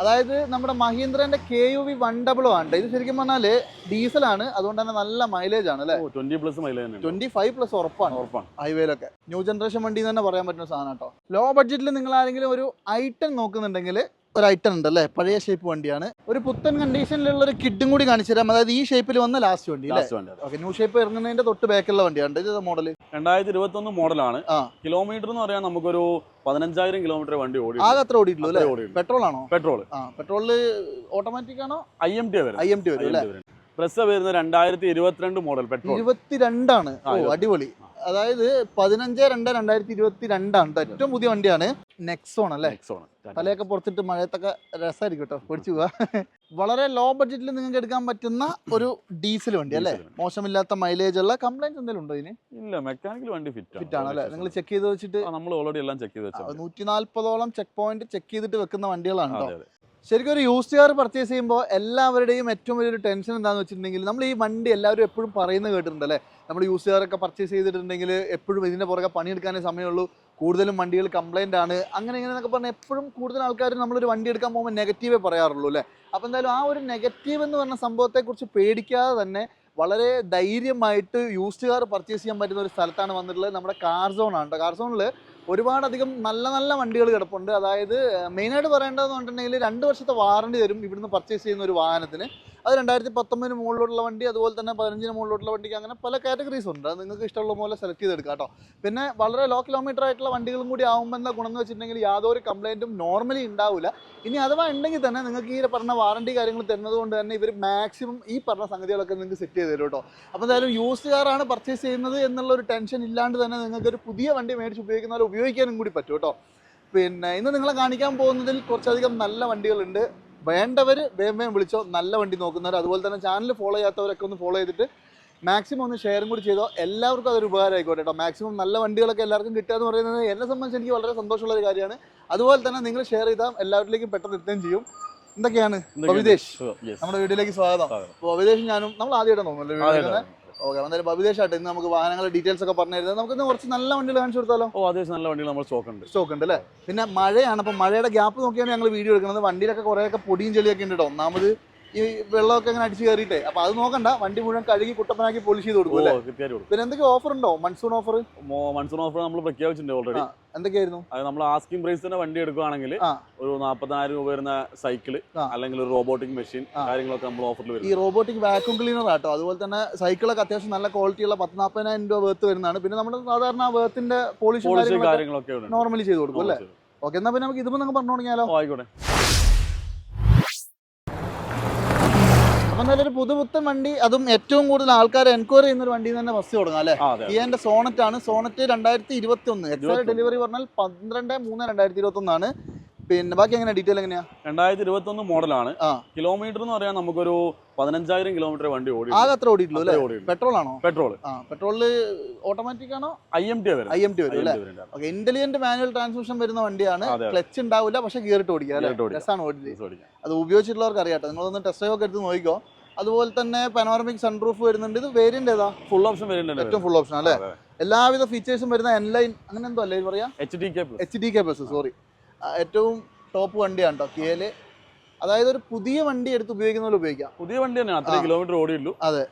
അതായത് നമ്മുടെ മഹീന്ദ്രന്റെ K U V one double ആണ് ഇത് ശരിക്കും പറഞ്ഞാൽ ആണ്. അതുകൊണ്ട് തന്നെ നല്ല മൈലേജ് ആണ് അല്ലെ? Twenty plus mileage twenty five plus ഉറപ്പാണ്. ഉറപ്പാണ്. ഹൈവേയിലൊക്കെ ന്യൂ ജനറേഷൻ വണ്ടി എന്ന് തന്നെ പറയാൻ പറ്റുന്ന സാധനം കേട്ടോ. ലോ ബഡ്ജറ്റിൽ നിങ്ങൾ ആരെങ്കിലും ഒരു ഐ ടെൻ നോക്കുന്നുണ്ടെങ്കിൽ ഒരു ഐറ്റം ഉണ്ട് അല്ലേ പഴയ ഷേപ്പ് വണ്ടിയാണ്. ഒരു പുത്തൻ കണ്ടീഷനിലുള്ള ഒരു കിഡും കൂടി കാണിച്ചു തരാം. അതായത് ഈ ഷേപ്പിൽ വന്ന ലാസ്റ്റ് വണ്ടി ഓക്കെ ന്യൂ ഷേപ്പ് ഇറങ്ങുന്നതിന്റെ തൊട്ട് ബാക്കിലുള്ള വണ്ടിയാണ് ഇത് മോഡൽ രണ്ടായിരത്തി ഇരുപത്തി ഒന്ന് മോഡലാണ് കിലോമീറ്റർ എന്ന് പറയാൻ നമുക്കൊരു പതിനഞ്ചായിരം കിലോമീറ്റർ വണ്ടി ഓടി ആകെ അത്ര ഓടിയിട്ടുള്ളൂ പെട്രോൾ ആണോ? പെട്രോൾ ആ പെട്രോളിൽ ഓട്ടോമാറ്റിക് ആണോ? I M T I M T വരും അല്ലേ? പ്രസ് വരുന്ന രണ്ടായിരത്തി ഇരുപത്തിരണ്ട് മോഡൽ പെട്രോൾ ഇരുപത്തിരണ്ടാണ്. അടിപൊളി. അതായത് പതിനഞ്ച് രണ്ട് രണ്ടായിരത്തി ഇരുപത്തി രണ്ടാണ് ഏറ്റവും പുതിയ വണ്ടിയാണ്. നെക്സോൺ അല്ലേ? നെക്സോൺ തലയൊക്കെ പുറത്തിട്ട് മഴയത്തൊക്കെ രസമായിരിക്കും കേട്ടോ പൊടിച്ചു പോവാ. വളരെ ലോ ബഡ്ജറ്റിൽ നിങ്ങൾക്ക് എടുക്കാൻ പറ്റുന്ന ഒരു ഡീസൽ വണ്ടി അല്ലേ? മോശമില്ലാത്ത മൈലേജ് ഉള്ള കംപ്ലൈന്റ് എന്തെങ്കിലും ഉണ്ടോ ഇതിന്? ഇല്ല മെക്കാനിക്കൽ വണ്ടി ഫിറ്റ് ഫിറ്റ് ആണ് അല്ലേ നിങ്ങൾ ചെക്ക് ചെയ്ത് വെച്ചിട്ട് നമ്മൾ ഓൾറെഡി എല്ലാം ചെക്ക് ചെയ്ത് വെച്ചു നൂറ്റി നാല്പതോളം ചെക്ക് പോയിന്റ് ചെക്ക് ചെയ്തിട്ട് വെക്കുന്ന വണ്ടികളാണ് ശരിക്കും ഒരു യൂസ്ഡ് കാർ പർച്ചേസ് ചെയ്യുമ്പോൾ എല്ലാവരുടെയും ഏറ്റവും വലിയൊരു ടെൻഷൻ എന്താണെന്ന് വെച്ചിട്ടുണ്ടെങ്കിൽ നമ്മൾ ഈ വണ്ടി എല്ലാവരും എപ്പോഴും പറയുന്നത് കേട്ടിട്ടുണ്ട് അല്ലേ? നമ്മൾ യൂസ്ഡ് കാറൊക്കെ പർച്ചേസ് ചെയ്തിട്ടുണ്ടെങ്കിൽ എപ്പോഴും ഇതിന്റെ പുറകെ പണിയെടുക്കാനേ സമയമുള്ളൂ. കൂടുതലും വണ്ടികൾ കംപ്ലൈന്റ് ആണ്. അങ്ങനെ ഇങ്ങനെ എന്നൊക്കെ പറഞ്ഞാൽ എപ്പോഴും കൂടുതൽ ആൾക്കാർ നമ്മളൊരു വണ്ടി എടുക്കാൻ പോകുമ്പോൾ നെഗറ്റീവേ പറയാറുള്ളൂ അല്ലേ? അപ്പോൾ എന്തായാലും ആ ഒരു നെഗറ്റീവ് എന്ന് പറഞ്ഞ സംഭവത്തെക്കുറിച്ച് പേടിക്കാതെ തന്നെ വളരെ ധൈര്യമായിട്ട് യൂസ്ഡ് കാർ പർച്ചേസ് ചെയ്യാൻ പറ്റുന്ന ഒരു സ്ഥലത്താണ് വന്നിട്ടുള്ളത്. നമ്മുടെ കാർ സോൺ ആണ് കാർ സോണിൽ ഒരുപാടധികം നല്ല നല്ല വണ്ടികൾ കിടപ്പുണ്ട്. അതായത് മെയിനായിട്ട് പറയേണ്ടതെന്ന് പറഞ്ഞിട്ടുണ്ടെങ്കിൽ രണ്ട് വർഷത്തെ വാറണ്ടി തരും ഇവിടുന്ന് പർച്ചേസ് ചെയ്യുന്ന ഒരു വാഹനത്തിന്. അത് രണ്ടായിരത്തി പത്തൊമ്പതിന് മുകളിലോട്ടുള്ള വണ്ടി അതുപോലെ തന്നെ പതിനഞ്ചിന് മുകളിലോട്ടുള്ള വണ്ടിക്ക് അങ്ങനെ പല കാറ്റഗറീസ് ഉണ്ട്. അത് നിങ്ങൾക്ക് ഇഷ്ടമുള്ള പോലെ സെലക്ട് ചെയ്തെടുക്കാം കേട്ടോ. പിന്നെ വളരെ ലോ കിലോമീറ്റർ ആയിട്ടുള്ള വണ്ടികളും കൂടി ആകുമ്പോൾ എന്താ ഗുണം എന്ന് വെച്ചിട്ടുണ്ടെങ്കിൽ യാതൊരു കംപ്ലൈന്റും നോർമലി ഉണ്ടാവില്ല ഇനി അഥവാ ഉണ്ടെങ്കിൽ തന്നെ നിങ്ങൾക്ക് ഈ പറഞ്ഞ വാറണ്ടി കാര്യങ്ങൾ തരുന്നത് കൊണ്ട് തന്നെ ഇവർ മാക്സിമം ഈ പറഞ്ഞ സംഗതികളൊക്കെ നിങ്ങൾക്ക് സെറ്റ് ചെയ്ത് തരും കേട്ടോ. അപ്പോൾ എന്തായാലും യൂസ്ഡ് കാറാണ് പർച്ചേസ് ചെയ്യുന്നത് എന്നുള്ള ഒരു ടെൻഷൻ ഇല്ലാണ്ട് തന്നെ നിങ്ങൾക്ക് ഒരു പുതിയ വണ്ടി മേടിച്ച് ഉപയോഗിക്കുന്ന പോലെ ഉപയോഗിക്കാനും കൂടി പറ്റും കേട്ടോ. പിന്നെ ഇന്ന് നിങ്ങളെ കാണിക്കാൻ പോകുന്നതിൽ കുറച്ചധികം നല്ല വണ്ടികളുണ്ട്. വേണ്ടവർ വേം വേം വിളിച്ചോ നല്ല വണ്ടി നോക്കുന്നവർ അതുപോലെ തന്നെ ചാനൽ ഫോളോ ചെയ്യാത്തവരൊക്കെ ഒന്ന് ഫോളോ ചെയ്തിട്ട് മാക്സിമം ഒന്ന് ഷെയറും കൂടി ചെയ്തോ. എല്ലാവർക്കും അതൊരു ഉപകാരമായിക്കോട്ടെ കേട്ടോ. മാക്സിമം നല്ല വണ്ടികളൊക്കെ എല്ലാവർക്കും കിട്ടുക എന്ന് പറയുന്നത് എന്നെ സംബന്ധിച്ച് എനിക്ക് വളരെ സന്തോഷമുള്ള ഒരു കാര്യമാണ്. അതുപോലെ തന്നെ നിങ്ങൾ ഷെയർ ചെയ്താൽ എല്ലാവരിലേക്കും പെട്ടെന്ന് എത്തുകയും ചെയ്യും. എന്തൊക്കെയാണ്? Yes. നമ്മുടെ വീട്ടിലേക്ക് സ്വാഗതം. അപ്പോൾ ബബിദേശ് ഞാനും നമ്മൾ ആദ്യമായിട്ട് തോന്നുന്നല്ലോ. ഓക്കെ എന്തായാലും ബബിദേശ് ഇന്ന് നമുക്ക് വാഹനങ്ങളുടെ ഡീറ്റെയിൽസ് ഒക്കെ പറഞ്ഞു തരുന്നത്. നമുക്ക് ഇന്ന് കുറച്ച് നല്ല വണ്ടികൾ കാണിച്ചു കൊടുത്താലോ? ഓ അതേ നല്ല വണ്ടികൾ നമ്മൾ സ്റ്റോക്ക് ഉണ്ട്. സ്റ്റോക്ക് ഉണ്ട് അല്ലേ? പിന്നെ മഴയാണ് അപ്പം മഴയുടെ ഗ്യാപ്പ് നോക്കിയാണ് ഞങ്ങൾ വീഡിയോ എടുക്കുന്നത്. വണ്ടിയിലൊക്കെ കുറേയൊക്കെ പൊടിയും ചെളിയൊക്കെ ഉണ്ട് കേട്ടോ. ഒന്നാമത് ഈ വെള്ളമൊക്കെ അങ്ങനെ അടിച്ചു കയറിയിട്ടേ. അപ്പൊ അത് നോക്കണ്ട. വണ്ടി മുഴുവൻ കഴുകി കുട്ടപ്പനാക്കി പോളിഷ് ചെയ്ത് കൊടുക്കും ഓ അല്ലേ? കൃത്യമായിട്ട് പിന്നെ എന്തൊക്കെ ഓഫർ ഉണ്ടോ? മൺസൂൺ ഓഫർ മൺസൂൺ ഓഫർ നമ്മൾ പ്രഖ്യാപിച്ചിട്ടുണ്ട് ഓൾറെഡി. എന്തൊക്കെയായിരുന്നു? അത് നമ്മൾ ആസ്കിംഗ് പ്രൈസ് തന്നെ വണ്ടി എടുക്കുകയാണെങ്കിൽ ആ. ഒരു നാൽപ്പതിനായിരം രൂപ വരുന്ന സൈക്കിൾ ആ. അല്ലെങ്കിൽ ഒരു റോബോട്ടിക് മെഷീൻ ആ. കാര്യങ്ങളൊക്കെ നമ്മൾ ഓഫറിൽ ഈ വരും റോബോട്ടിക് വാക്യൂം ക്ലീനർ ആട്ടോ. അതുപോലെ തന്നെ സൈക്കിളൊക്കെ അത്യാവശ്യം നല്ല ക്വാളിറ്റിയുള്ള പത്ത് നാൽപ്പതിനായിരം രൂപ വേർത്ത് വരുന്നതാണ്. പിന്നെ നമ്മുടെ സാധാരണ വേർത്തിന്റെ പോളിഷും പോളിസി കാര്യങ്ങളൊക്കെ നോർമലി ചെയ്ത് കൊടുക്കും അല്ലേ? ഓക്കെ എന്നാ പിന്നെ നമുക്ക് ഇതുമ്പോൾ നമുക്ക് പറഞ്ഞു തുടങ്ങിയാലോ ഓ, ആയിക്കോട്ടെ. അപ്പം നല്ലൊരു പുതുപുത്തൻ വണ്ടി അതും ഏറ്റവും കൂടുതൽ ആൾക്കാർ എൻക്വയറി ചെയ്യുന്ന ഒരു വണ്ടി തന്നെ ബസ് തുടങ്ങാം അല്ലേ? ഈ എന്റെ സോണറ്റ് ആണ്. സോണറ്റ് രണ്ടായിരത്തി ഇരുപത്തി ഒന്ന് ഡെലിവറി പറഞ്ഞാൽ പന്ത്രണ്ട് മൂന്ന് രണ്ടായിരത്തി ഇരുപത്തി ഒന്നാണ് പിന്നെ ബാക്കി എങ്ങനെയാ? ഡീറ്റെയിൽ എങ്ങനെയാ? രണ്ടായിരത്തി ഇരുപത്തി ഒന്ന് മോഡലാണ്. കിലോമീറ്റർ എന്ന് പറയാൻ നമുക്കൊരു പതിനഞ്ചായിരം കിലോമീറ്റർ വണ്ടി ഓടി ആകെ അത്ര ഓടിയിട്ടുള്ളൂ അല്ലേ? പെട്രോൾ ആണോ പെട്രോൾ. ആ പെട്രോളിൽ ഓട്ടോമാറ്റിക് ആണോ? ഐ എം ടി വരും ഐ എം ടി വരും അല്ലേ? ഓക്കെ ഇന്റലിജന്റ് മാനുവൽ ട്രാൻസ്മിഷൻ വരുന്ന വണ്ടിയാണ്. ക്ലച്ച് ഉണ്ടാവില്ല പക്ഷെ ഗിയറിട്ട് ഓടിക്കുക അല്ലേ. രസമാണ് അത് ഉപയോഗിച്ചിട്ടുള്ളവർക്ക് അറിയാട്ടോ. നിങ്ങളൊന്ന് ടെസ്റ്റ് ഒക്കെ എടുത്ത് നോക്കിക്കോ. അതുപോലെ തന്നെ പനോറമിക് സൺറൂഫ് വരുന്നുണ്ട്. ഇത് വേരിയന്റ് ഏതാ? ഫുൾ ഓപ്ഷൻ ഏറ്റവും ഫുൾ ഓപ്ഷൻ അല്ലേ? എല്ലാവിധ ഫീച്ചേഴ്സും വരുന്ന എൻ ലൈൻ അങ്ങനെ എന്തോ അല്ലേ പറയാ? H D K H D K plus sorry ഏറ്റവും ടോപ്പ് വണ്ടിയാണ് കേട്ടോ കിയയിൽ അതായത് ഒരു പുതിയ വണ്ടി എടുത്ത് ഉപയോഗിക്കുന്ന പോലെ ഉപയോഗിക്കാം. പുതിയ വണ്ടി തന്നെയാണ് അത്ര. കിലോമീറ്റർ ഓടിയുള്ളൂ. അതെ.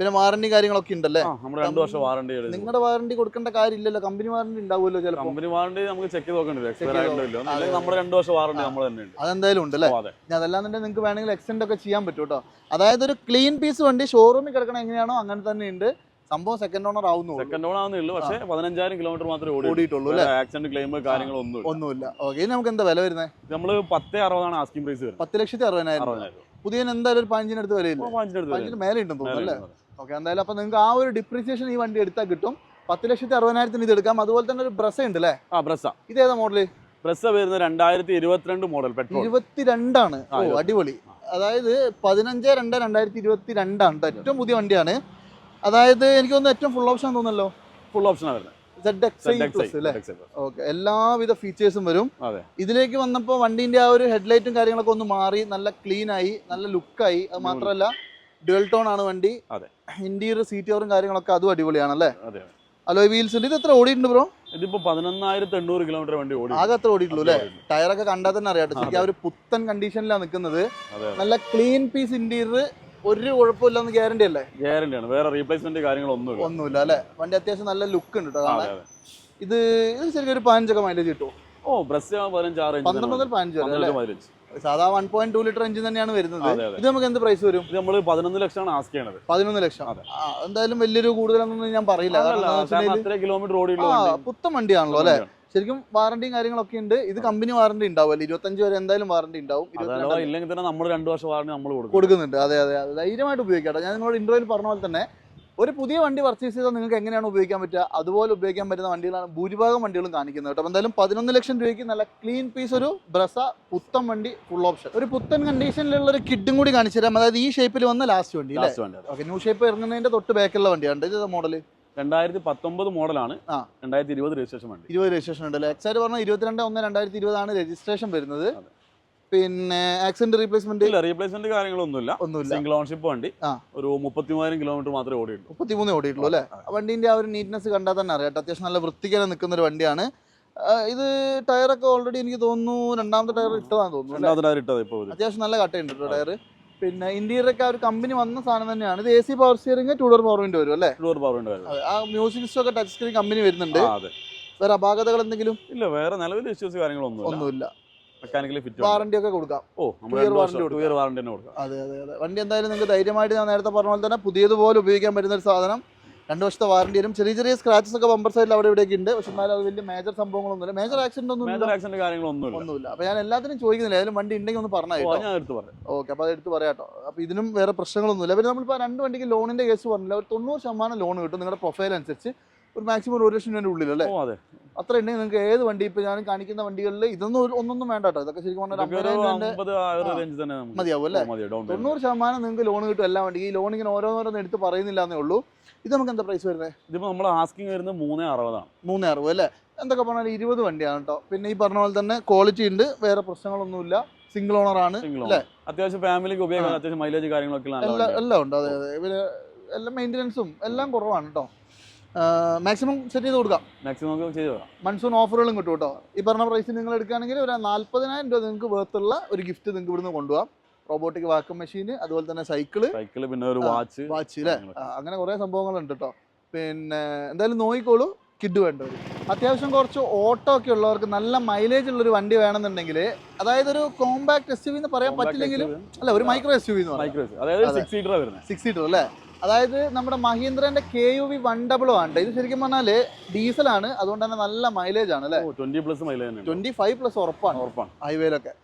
പിന്നെ വാറണ്ടി കാര്യങ്ങളൊക്കെ ഉണ്ടല്ലേ? നമ്മുടെ നമ്മൾ രണ്ട് വർഷം വാറണ്ടി നിങ്ങളുടെ വാറണ്ടി കൊടുക്കേണ്ട കാര്യമില്ലല്ലോ കമ്പനി വാറണ്ടി ഉണ്ടാവുമല്ലോ ചിലപ്പോൾ കമ്പനി വാറണ്ടി നമുക്ക് ചെക്ക് ചെയ്ത് നമ്മുടെ രണ്ട് വർഷം വാറണ്ടി നമ്മൾ തന്നെ അതെന്തായാലും ഉണ്ട് അല്ലേ? അതല്ലാന്നുണ്ടെങ്കിൽ നിങ്ങൾക്ക് വേണമെങ്കിൽ എക്സ്റ്റെൻഡ് ഒക്കെ ചെയ്യാൻ പറ്റും കേട്ടോ അതായത് ഒരു ക്ലീൻ പീസ് വണ്ടി ഷോറൂമിൽ കിടക്കണം എങ്ങനെയാണോ അങ്ങനെ തന്നെ ഉണ്ട്. സംഭവം സെക്കൻഡ് ഓണർ ആവുന്നു സെക്കൻഡ് ഓൺ ആവുന്നേ ഉള്ളൂ പക്ഷേ പതിനഞ്ചായിരം കിലോമീറ്റർ മാത്രമേ ഓടി ഓടിയിട്ടുള്ളൂ അല്ലേ? ആക്സിഡന്റ് ക്ലെയിം കാര്യങ്ങളൊന്നും ഒന്നുമില്ല. ഓക്കെ ഇനി നമുക്ക് എന്താ വില വരുന്നത് നമ്മൾ പത്തേ അറുപതാണ് ആസ്കിംഗ് പ്രൈസ് വരുന്നത്. പത്ത് ലക്ഷത്തി അറുപതിനായിരം പുതിയ എന്തായാലും ഒരു പതിനഞ്ചിന് അടുത്ത് വിലയില്ല? പതിനഞ്ചിന് മേലെ ഉണ്ടെന്ന് തോന്നുന്നു അല്ലേ. ഓക്കെ എന്തായാലും അപ്പൊ നിങ്ങൾക്ക് ആ ഒരു ഡിപ്രീസിയേഷൻ ഈ വണ്ടി എടുത്താൽ കിട്ടും. പത്ത് ലക്ഷത്തി അറുപതിനായിരത്തിന് ഇത് എടുക്കാം. അതുപോലെ തന്നെ ഒരു ബ്രസ ഉണ്ട് അല്ലേ? ആ ബ്രസ. ഇത് ഏതാ മോഡൽ ബ്രസ വരുന്ന രണ്ടായിരത്തി ഇരുപത്തിരണ്ട് മോഡൽ പെട്രോൾ ഇരുപത്തിരണ്ടാണ് അടിപൊളി. അതായത് പതിനഞ്ച് രണ്ട് രണ്ടായിരത്തി ഇരുപത്തി രണ്ടാണ് ഏറ്റവും പുതിയ വണ്ടിയാണ്. അതായത് എനിക്ക് തോന്നുന്നു ഏറ്റവും ഫുൾ ഓപ്ഷൻ തോന്നുന്നല്ലോ? ഫുൾ ഓപ്ഷൻ വരുന്നത്. ഓക്കെ എല്ലാവിധ ഫീച്ചേഴ്സും വരും. ഇതിലേക്ക് വന്നപ്പോൾ വണ്ടിന്റെ ആ ഒരു ഹെഡ്ലൈറ്റും കാര്യങ്ങളൊക്കെ ഒന്ന് മാറി നല്ല ക്ലീൻ ആയി നല്ല ലുക്കായി അത് മാത്രമല്ല ഡുവൽ ടോൺ ആണ് വണ്ടി. ഇന്റീരിയർ സീറ്റ് കവറും കാര്യങ്ങളൊക്കെ അതും അടിപൊളിയാണ് അല്ലേ അലോയ് വീൽസ് ഉണ്ട്. ഇത് എത്ര ഓടിയിട്ടുണ്ട് ബ്രോ ഇതിപ്പോ പതിനൊന്നായിരത്തി എണ്ണൂറ് കിലോമീറ്റർ വണ്ടി ഓടി ആകെ അത്ര ഓടിയിട്ടുള്ളൂ അല്ലേ? ടയറൊക്കെ കണ്ടാൽ തന്നെ അറിയാം ആ ഒരു പുത്തൻ കണ്ടീഷനിലാണ് നിൽക്കുന്നത്. നല്ല ക്ലീൻ പീസ് ഇന്റീരിയർ ഒരു കുഴപ്പമില്ലെന്ന് ഗ്യാരണ്ടി അല്ലേ? ഗ്യാരണ്ടി ആണ്. വേറെ റീപ്ലേസ്മെന്റ് കാര്യങ്ങളൊന്നുമില്ല. ഒന്നുമില്ല അല്ലേ? വണ്ടി അത്യാവശ്യം നല്ല ലുക്ക് ഉണ്ട് കേട്ടോ ഇത് ഇത് ശരിക്കും ഒരു പതിനഞ്ചൊക്കെ മൈലേജ് കിട്ടും ഓ ബ്രസ് പതിനഞ്ച് പന്ത്രണ്ട് മുതൽ പതിനഞ്ച് വരെ സാധാ one point two litre engine തന്നെയാണ് വരുന്നത്. ഇത് നമുക്ക് എന്ത് പ്രൈസ് വരും? നമ്മൾ പതിനൊന്ന് ലക്ഷമാണ് ആസ്ക് ചെയ്യണത്. പതിനൊന്ന് ലക്ഷം. എന്തായാലും വലിയൊരു കൂടുതലൊന്നും ഞാൻ പറയില്ല. കിലോമീറ്റർ വണ്ടി. പുത്തൻ വണ്ടിയാണല്ലോ അല്ലേ? ശരിക്കും വാറണ്ടിയും കാര്യങ്ങളൊക്കെ ഉണ്ട്. ഇത് കമ്പനി വാറണ്ടി ഉണ്ടാവും അല്ലേ ഇരുപത്തഞ്ച് വരെ എന്തായാലും വാറണ്ടി ഉണ്ടാവും. ഇല്ലെങ്കിൽ തന്നെ നമ്മൾ രണ്ടു വർഷം വാറണ്ടി നമ്മൾ കൊടുക്കും. കൊടുക്കുന്നുണ്ട്. അതെ അതെ അതെ. ധൈര്യമായിട്ട് ഉപയോഗിക്കാം ഞാൻ നിങ്ങളോട് ഇന്റർവ്യൂവിൽ പറഞ്ഞ പോലെ തന്നെ ഒരു പുതിയ വണ്ടി പർച്ചേസ് ചെയ്താൽ നിങ്ങൾക്ക് എങ്ങനെയാണ് ഉപയോഗിക്കാൻ പറ്റുക? അതുപോലെ ഉപയോഗിക്കാൻ പറ്റുന്ന വണ്ടികളാണ് ഭൂരിഭാഗം വണ്ടികളും കാണിക്കുന്നത് കേട്ടോ. എന്തായാലും പതിനൊന്ന് ലക്ഷം രൂപയ്ക്ക് നല്ല ക്ലീൻ പീസ് ഒരു ബ്രസ പുത്തൻ വണ്ടി ഫുൾ ഓപ്ഷൻ ഒരു പുത്തൻ കണ്ടീഷനിലുള്ള ഒരു കിഡും കൂടി കാണിച്ചു തരാം അതായത് ഈ ഷേപ്പിൽ വന്ന ലാസ്റ്റ് വണ്ടി ലാസ്റ്റ് വണ്ടി. ഓക്കെ ന്യൂ ഷേപ്പ് ഇറങ്ങുന്നതിന്റെ തൊട്ട് ബാക്കിലുള്ള വണ്ടിയാണ്. ഇത് മോഡൽ രണ്ടായിരത്തി പത്തൊമ്പത് മോഡലാണ്. രണ്ടായിരത്തി ഇരുപത് രജിസ്ട്രേഷൻ വണ്ടി. ഇരുപത് രജിസ്ട്രേഷൻ ഉണ്ട് അല്ലേ? എക്സാക്ട് പറഞ്ഞാൽ ഇരുപത്തിരണ്ട് ഒന്ന് രണ്ടായിരത്തി ഇരുപതാണ് രജിസ്ട്രേഷൻ വരുന്നത്. പിന്നെ ആക്സിഡന്റ് റീപ്ലേസ്മെന്റ് ഇല്ല റീപ്ലേസ്മെന്റ് കാര്യങ്ങളൊന്നുമില്ല. ഒന്നുമില്ല. സിംഗിൾ ഓൺഷിപ്പ് വണ്ടി. ഒരു മുപ്പത്തിമൂവായിരം കിലോമീറ്റർ മാത്രമേ ഓടിയിട്ടുള്ളൂ. മുപ്പത്തിമൂന്ന് ഓടിയിട്ടുള്ളൂ അല്ലേ? ആ വണ്ടിന്റെ ആ ഒരു നീറ്റ്നെസ് കണ്ടാൽ തന്നെ അറിയാം. അത്യാവശ്യം നല്ല വൃത്തിക്ക് നിൽക്കുന്ന ഒരു വണ്ടിയാണ്. ഇത് ടയറൊക്കെ ഓൾറെഡി എനിക്ക് തോന്നുന്നു രണ്ടാമത്തെ ടയർ ഇട്ടതാണെന്ന് തോന്നുന്നു? രണ്ടാമത്തെ ഇട്ടത് ഇപ്പോൾ ഒരു. അത്യാവശ്യം നല്ല കട്ടയുണ്ട് ടയർ പിന്നെ ഇന്ത്യയിലൊക്കെ ആ ഒരു കമ്പനി വന്ന സാധനം തന്നെയാണ്. ഇത് A C power steering two door power window വരും അല്ലേ? ഡോർ പവർ ഉണ്ട് വരുന്നത്. അതെ. ആ മ്യൂസിക് സിസ്റ്റം ഒക്കെ ടച്ച് സ്ക്രീൻ കമ്പനി വരുന്നുണ്ട്. ആ, അതെ. വേറെ അപാകതകൾ എന്തെങ്കിലും? ഇല്ല വേറെ നിലവിൽ ഇഷ്യൂസ് കാര്യങ്ങളൊന്നും ഒന്നുമില്ല. മെക്കാനിക്കലി ഫിറ്റ് വാറണ്ടി ഒക്കെ കൊടുക്കാം. ഓ നമ്മൾ Two year രണ്ട് വർഷം warranty ടു ഇയർ വാറണ്ടി തന്നെ കൊടുക്കാം. അതെ അതെ അതെ. വണ്ടി എന്തായാലും നിങ്ങൾക്ക് ധൈര്യമായിട്ട് ഞാൻ നേരത്തെ പറഞ്ഞ പോലെ തന്നെ പുതിയതുപോലെ ഉപയോഗിക്കാൻ പറ്റുന്ന ഒരു സാധനം രണ്ട് വർഷത്തെ വാറണ്ടി വരും. ചെറിയ ചെറിയ സ്ക്രാച്ചസ് ഒക്കെ ബമ്പർ സൈഡിൽ അവിടെ ഇവിടെയൊക്കെ ഉണ്ട്. പക്ഷെ എന്നാലും അത് വലിയ മേജർ സംഭവങ്ങളൊന്നുമില്ല. മേജർ ആക്സിഡന്റ് ഒന്നും മേജർ ആക്സിഡന്റ് കാര്യങ്ങളൊന്നുമില്ല. ഒന്നുമില്ല. അപ്പൊ ഞാൻ എല്ലാത്തിനും ചോദിക്കുന്നില്ല. ഏതായാലും വണ്ടി ഉണ്ടെങ്കിൽ ഒന്ന് പറഞ്ഞാൽ ഓക്കെ അപ്പോൾ അത് എടുത്ത് പറയാം കേട്ടോ. അപ്പോൾ ഇതിനും വേറെ പ്രശ്നങ്ങളൊന്നുമില്ല. പിന്നെ നമ്മളിപ്പോൾ രണ്ട് വണ്ടിക്ക് ലോണിന്റെ കേസ് പറഞ്ഞില്ല? ഒരു തൊണ്ണൂറ് ശതമാനം ലോൺ കിട്ടും നിങ്ങളുടെ പ്രൊഫൈൽ അനുസരിച്ച്. ഒരു മാക്സിമം ഒരു ലക്ഷം രൂപയുടെ ഉള്ളിൽ അല്ലേ ഓ അതെ. അത്ര ഉണ്ടെങ്കിൽ നിങ്ങൾക്ക് ഏത് വണ്ടി ഇപ്പൊ ഞാൻ കാണിക്കുന്ന വണ്ടികളിൽ ഇതൊന്നും ഒരു- ഒന്നൊന്നും വേണ്ട കേട്ടോ. ഇതൊക്കെ ശരിക്കും പറഞ്ഞാൽ ഇതൊക്കെ ഒരു അമ്പതിനായിരം രൂപയുടെ അമ്പത് ആ ഒരു ആ. തന്നെ നമുക്ക്. മതിയാവും അല്ലേ? മതി തൊണ്ണൂറ് ശതമാനം നിങ്ങൾക്ക് ലോൺ കിട്ടും എല്ലാ വണ്ടി. ഈ ലോൺ ഇങ്ങനെ ഓരോന്നോരോന്ന് എടുത്ത് പറയുന്നില്ല എന്നേ ഉള്ളൂ. ഇത് നമുക്ക് എന്താ പ്രൈസ് വരുന്നത് ഇതിപ്പോ നമ്മൾ ആസ്കിങ് വരുന്നത് മൂന്ന് അറുപതാണ്. മൂന്ന് അറുപത് അല്ലേ? എന്തൊക്കെ പറഞ്ഞാൽ ഇരുപത് വണ്ടിയാണ് കേട്ടോ. പിന്നെ ഈ പറഞ്ഞ പോലെ തന്നെ ക്വാളിറ്റി ഉണ്ട് വേറെ പ്രശ്നങ്ങളൊന്നുമില്ല. സിംഗിൾ ഓണർ ആണ് സിംഗിൾ? അത്യാവശ്യം ഫാമിലിക്ക് ഉപയോഗിക്കാൻ അത്യാവശ്യം മൈലേജ് കാര്യങ്ങളൊക്കെ ഉള്ള നല്ല എല്ലാം വണ്ടിയാണ്. എല്ലാം ഉണ്ട്. അതെ അതെ ഇവർ എല്ലാം മെയിന്റെനൻസും എല്ലാം കുറവാണ് കേട്ടോ. മാക്സിമം സെറ്റ് ചെയ്ത് കൊടുക്കാം. മാക്സിമം ചെയ്ത് കൊടുക്കാം. മൺസൂൺ ഓഫറുകളും കിട്ടും കേട്ടോ. ഈ പറഞ്ഞ പ്രൈസിൽ നിങ്ങൾ എടുക്കുകയാണെങ്കിൽ ഒരു നാല്പതിനായിരം രൂപ നിങ്ങൾക്ക് വേർത്തുള്ള ഒരു ഗിഫ്റ്റ് നിങ്ങൾക്ക് ഇവിടുന്ന് കൊണ്ടുപോകാം. റോബോട്ടിക് വാക്കം മെഷീൻ അതുപോലെ തന്നെ സൈക്കിൾ സൈക്കിൾ പിന്നെ ഒരു വാച്ച് വാച്ച് അല്ലേ അങ്ങനെ കുറേ സംഭവങ്ങളുണ്ട് കേട്ടോ. പിന്നെ എന്തായാലും നോക്കിക്കോളൂ കിഡ് വേണ്ടവർ അത്യാവശ്യം കുറച്ച് ഓട്ടോ ഒക്കെ ഉള്ളവർക്ക് നല്ല മൈലേജ് ഉള്ള ഒരു വണ്ടി വേണമെന്നുണ്ടെങ്കിൽ അതായത് ഒരു കോമ്പാക്ട് എസ് യു എന്ന് പറയാൻ പറ്റില്ലെങ്കിലും അല്ല ഒരു മൈക്രോ എസ് യു എന്ന് പറയാം. സിക്സ് സീറ്റർ അല്ലേ? അതായത് നമ്മുടെ മഹീന്ദ്രന്റെ K U V one double ആണ്. ഇത് ശരിക്കും പറഞ്ഞാൽ ആണ്. അതുകൊണ്ട് തന്നെ നല്ല മൈലേജ് ആണ് അല്ലേ? Twenty plus mileage twenty five plus ഉറപ്പാണ്. ഉറപ്പാണ്. ഹൈവേയിലൊക്കെ.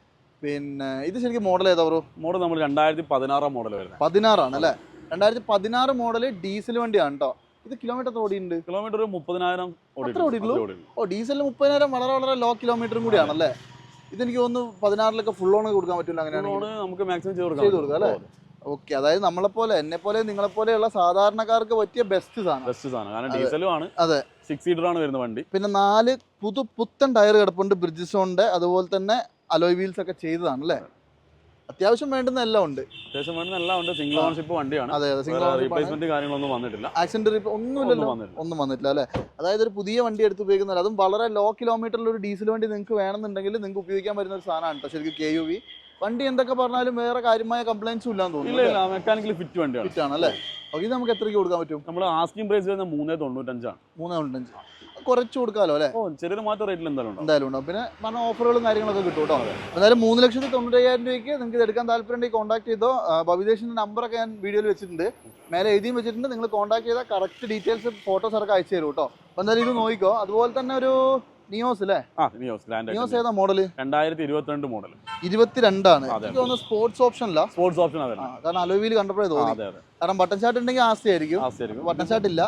പിന്നെ ഇത് ശരിക്കും മോഡൽ ഏതാ ബ്രോ? മോഡൽ നമ്മൾ രണ്ടായിരത്തി പതിനാറാം മോഡൽ വരുന്നത്. പതിനാറാണ് അല്ലേ? രണ്ടായിരത്തി പതിനാറ് മോഡൽ ഡീസൽ വണ്ടിയാണ് കേട്ടോ ഇത് കിലോമീറ്റർ ഓടിയിട്ടുണ്ട്? ഓടിയുണ്ട് കിലോമീറ്റർ മുപ്പതിനായിരം ഓടിയിട്ടുള്ളൂ? ഓ ഡീസൽ മുപ്പതിനായിരം വളരെ വളരെ ലോ കിലോമീറ്ററും കൂടിയാണല്ലേ? ഇതെനിക്ക് തോന്നുന്നു പതിനാറിലൊക്കെ ഫുൾ ഓൺ കൊടുക്കാൻ പറ്റില്ല അങ്ങനെയാണ് നമുക്ക് മാക്സിമം ചെയ്ത് കൊടുക്കാം. അല്ലേ? ഓക്കെ അതായത് നമ്മളെ പോലെ എന്നെ പോലെ നിങ്ങളെ പോലെയുള്ള സാധാരണക്കാർക്ക് പറ്റിയ ബെസ്റ്റ് സാധനം. ബെസ്റ്റ് സാധനം. കാരണം ഡീസലും ആണ്. അതെ. സിക്സ് സീറ്റർ ആണ് വരുന്ന വണ്ടി. പിന്നെ നാല് പുതു പുത്തൻ ടയർ കിടപ്പുണ്ട് ബ്രിഡ്ജസോണിന്റെ അതുപോലെ തന്നെ അലോയ് വീൽസ് ഒക്കെ ചെയ്തതാണ് അല്ലേ? അത്യാവശ്യം വേണ്ടുന്ന എല്ലാം ഉണ്ട്. അത്യാവശ്യം വേണ്ടുന്ന എല്ലാം ഉണ്ട്. സിംഗിൾ ഓൺഷിപ്പ് വണ്ടിയാണ്. അതെ അതെ. സിംഗിൾ റീപ്ലേസ്മെന്റ് കാര്യങ്ങളൊന്നും വന്നിട്ടില്ല. ആക്സിഡന്റ് ഒന്നുമില്ലല്ലോ. ഒന്നും വന്നിട്ടില്ല. ഒന്നും വന്നിട്ടില്ല അല്ലേ? അതായത് ഒരു പുതിയ വണ്ടി എടുത്ത് ഉപയോഗിക്കുന്നില്ല അതും വളരെ ലോ കിലോമീറ്ററിൽ ഒരു ഡീസൽ വണ്ടി നിങ്ങൾക്ക് വേണമെന്നുണ്ടെങ്കിൽ നിങ്ങൾക്ക് ഉപയോഗിക്കാൻ പറ്റുന്ന ഒരു സാധനമാണ് കേട്ടോ ശരിക്കും കെ യു വി വണ്ടി എന്തൊക്കെ പറഞ്ഞാലും വേറെ കാര്യമായ കംപ്ലൈൻസും ഇല്ലാന്ന് ഇല്ല തോന്നുന്നു ഇല്ല മെക്കാനിക്കലി ഫിറ്റ് വണ്ടിയാണ്. ഫിറ്റ് ആണ് അല്ലേ? ഇത് നമുക്ക് എത്രയ്ക്ക് കൊടുക്കാൻ പറ്റും? നമ്മൾ ആസ്കിംഗ് പ്രൈസ് വരുന്നത് മൂന്നേ തൊണ്ണൂറ്റഞ്ചാണ്. മൂന്നേ തൊണ്ണൂറ്റഞ്ച്. കുറച്ച് കൊടുക്കാമല്ലോ അല്ലേ? ഓ ചെറിയൊരു മാറ്റം റേറ്റിൽ എന്തായാലും ഉണ്ടാവും. എന്തായാലും ഉണ്ടാവും. പിന്നെ പറഞ്ഞ ഓഫറുകളും കാര്യങ്ങളൊക്കെ കിട്ടും കേട്ടോ. എന്തായാലും മൂന്ന് ലക്ഷത്തി തൊണ്ണൂറ്റയ്യായിരം രൂപയ്ക്ക് നിങ്ങൾക്ക് ഇത് എടുക്കാൻ താല്പര്യം ഉണ്ടെങ്കിൽ കോൺടാക്ട് ചെയ്തോ. ബബിദേശിന്റെ നമ്പറൊക്കെ ഞാൻ വീഡിയോയിൽ വെച്ചിട്ടുണ്ട്. മേലെ എഴുതിയും വെച്ചിട്ടുണ്ട്. നിങ്ങൾ കോൺടാക്ട് ചെയ്താൽ കറക്റ്റ് ഡീറ്റെയിൽസ് ഫോട്ടോസ് ഒക്കെ അയച്ചു തരും കേട്ടോ. അപ്പോൾ എന്തായാലും ഇത് നോക്കിക്കോ. അതുപോലെ തന്നെ ഒരു നിയോസ് അല്ലേ? നിയോസ് നിയോസ് ഏതാ മോഡൽ രണ്ടായിരത്തി ഇരുപത്തിരണ്ട് മോഡൽ ഇരുപത്തിരണ്ടാണ്. എനിക്ക് തോന്നുന്നു സ്പോർട്സ് ഓപ്ഷൻ അല്ല സ്പോർട്സ് ഓപ്ഷൻ കാരണം അലോവിയിൽ കണ്ടപ്പോഴേ തോന്നി. കാരണം ബട്ടൺ ഷാട്ട് ഉണ്ടെങ്കിൽ ആസ്തി ആയിരിക്കും. ആസ്തിയായിരിക്കും. ബട്ടൺ ഷാട്ട് ഇല്ല.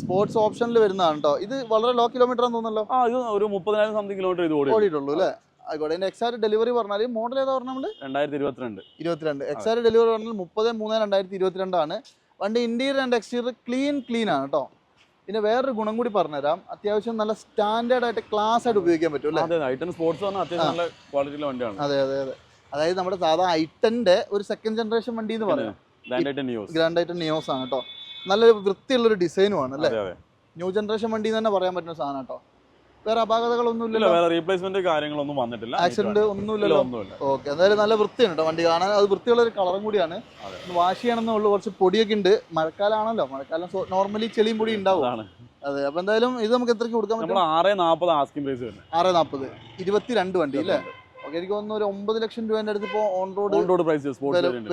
സ്പോർട്സ് ഓപ്ഷനിൽ വരുന്നതാണ് കേട്ടോ ഇത് വളരെ ലോ കിലോമീറ്റർ തോന്നുന്നല്ലോ? ആ ഇത് ഒരു മുപ്പതിനായിരം സംതിങ് കിലോമീറ്റർ ഇത് ഓടി ഓടിയിട്ടുള്ളൂ അല്ലേ? ആയിക്കോട്ടെ. എന്റെ എക്സാറ്റ് ഡെലിവറി പറഞ്ഞാൽ മോഡൽ ഏതാ നമ്മൾ? രണ്ടായിരത്തി ഇരുപത്തിരണ്ട്. ഇരുപത്തിരണ്ട് എക്സാറ്റ് ഡെലിവറി പറഞ്ഞാൽ മുപ്പത് മൂന്ന് രണ്ടായിരത്തി ഇരുപത്തിരണ്ടാണ് വണ്ടി interior and exterior clean clean ആണ് കേട്ടോ പിന്നെ വേറൊരു ഗുണം കൂടി പറഞ്ഞുതരാം. അത്യാവശ്യം നല്ല സ്റ്റാൻഡേർഡ് ആയിട്ട് ക്ലാസ് ആയിട്ട് ഉപയോഗിക്കാൻ പറ്റും അല്ലേ? സ്പോർട്സ് അത്യാവശ്യം നല്ല ക്വാളിറ്റിയിലെ വണ്ടിയാണ്. അതെ അതെ അതെ. അതായത് നമ്മുടെ സാധാ ഐറ്റന്റെ ഒരു സെക്കൻഡ് ജനറേഷൻ വണ്ടി എന്ന് പറയാം. ഗ്രാൻഡ് ഐറ്റൻ നിയോസ് ആണ് കേട്ടോ നല്ലൊരു വൃത്തിയുള്ള ഒരു ഡിസൈനും ആണ് അല്ലേ? ന്യൂ ജനറേഷൻ വണ്ടി എന്ന് തന്നെ പറയാൻ പറ്റുന്ന സാധനം കേട്ടോ വേറെ അപാകതകളൊന്നും ഇല്ല ഇല്ലല്ലോ വേറെ റീപ്ലേസ്മെന്റ് കാര്യങ്ങളൊന്നും വന്നിട്ടില്ല. ആക്സിഡന്റ് ഒന്നുമില്ലല്ലോ? ഒന്നുമില്ല. ഓക്കെ എന്തായാലും നല്ല വൃത്തിയുണ്ട് വണ്ടി കാണാൻ അത് വൃത്തിയുള്ള ഒരു കളറും കൂടിയാണ്. വാഷ് ചെയ്യണമെന്നേ ഉള്ളൂ. കുറച്ച് പൊടിയൊക്കെ ഉണ്ട്. മഴക്കാലമാണല്ലോ മഴക്കാലം നോർമലി ചെളിയും പൊടി ഉണ്ടാവും. അതെ അപ്പൊ എന്തായാലും ഇത് നമുക്ക് എത്രയ്ക്ക് കൊടുക്കാൻ പറ്റും? ആറ് നാൽപ്പത് ആസ്കിംഗ് പ്രൈസ് ആറ് നാൽപ്പത് ഇരുപത്തിരണ്ട് വണ്ടി അല്ലേ? ഓക്കെ എനിക്ക് തോന്നുന്നു ഒരു ഒമ്പത് ലക്ഷം രൂപേന്റെ അടുത്ത് ഇപ്പോൾ on road on road price